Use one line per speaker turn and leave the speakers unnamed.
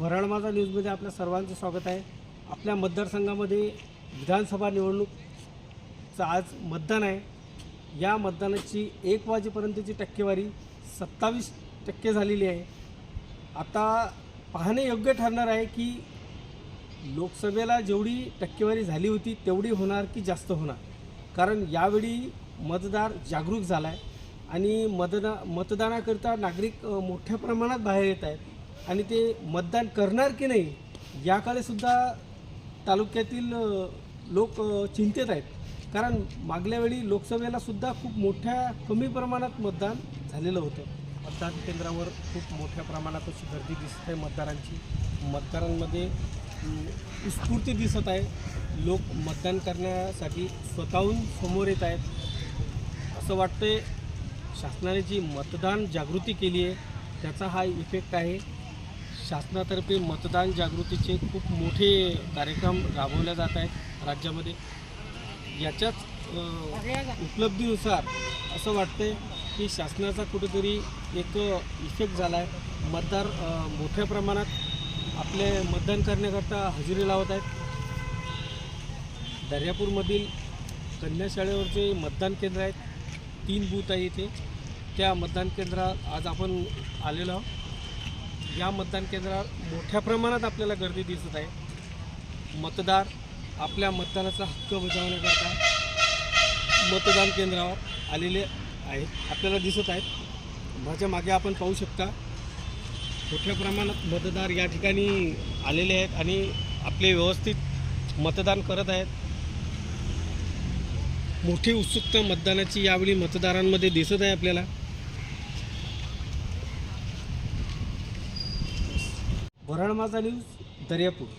वराड माझा न्यूजमध्ये आपल्या सर्वांचं स्वागत आहे. आपल्या मतदारसंघामध्ये विधानसभा निवडणूकचं आज मतदान आहे. या मतदानाची एक वाजेपर्यंतची टक्केवारी सत्तावीस टक्के झालेली आहे. आता पाहणे योग्य ठरणार आहे की लोकसभेला जेवढी टक्केवारी झाली होती तेवढी होणार की जास्त होणार? कारण यावेळी मतदार जागरूक झाला आहे आणि मतदा मतदानाकरिता नागरिक मोठ्या प्रमाणात बाहेर येत आहेत. आणि ते मतदान करणार की नाही याकडे सुद्धा तालुक्यातील लोक चिंतेत आहेत. कारण मागल्या वेळी लोकसभेला सुद्धा खूप मोठ्या कमी प्रमाणात मतदान झालेलं होतं. मतदान केंद्रावर खूप मोठ्या प्रमाणात अशी गर्दी दिसत आहे मतदारांची. मतदारांमध्ये उत्स्फूर्ती दिसत आहे. लोक मतदान करण्यासाठी स्वतःहून समोर येत आहेत. असं वाटतंय शासनाने जी मतदान जागृती केली आहे त्याचा हा इफेक्ट आहे. शासनातर्फे मतदान जागृतीचे खूप मोठे कार्यक्रम राबवले जात आहेत राज्यामध्ये. याच्याच उपलब्धीनुसार असं वाटतंय की शासनाचा कुठेतरी एक इफेक्ट झाला आहे मतदार मोठ्या प्रमाणात आपले मतदान करण्याकरता हजेरी लावत आहेत. दर्यापूरमधील कन्या शाळेवरचे मतदान केंद्र आहेत. तीन बूथ आहे इथे. त्या मतदान केंद्रात आज आपण आलेलो आहोत. या मतदान केंद्रात मोठ्या प्रमाणात आपल्याला गर्दी दिसत आहे. मतदार आपल्या मतदानाचा हक्क बजावण्याकरता मतदान केंद्रावर आलेले आहेत आपल्याला दिसत आहेत. माझ्या मागे आपण पाहू शकता मोठ्या प्रमाणात मतदार या ठिकाणी आलेले आहेत आणि आपले व्यवस्थित मतदान करत आहेत. मोठी उत्सुकता मतदानाची यावेळी मतदारांमध्ये दिसत आहे आपल्याला. वराड माझा न्यूज दर्यापूर.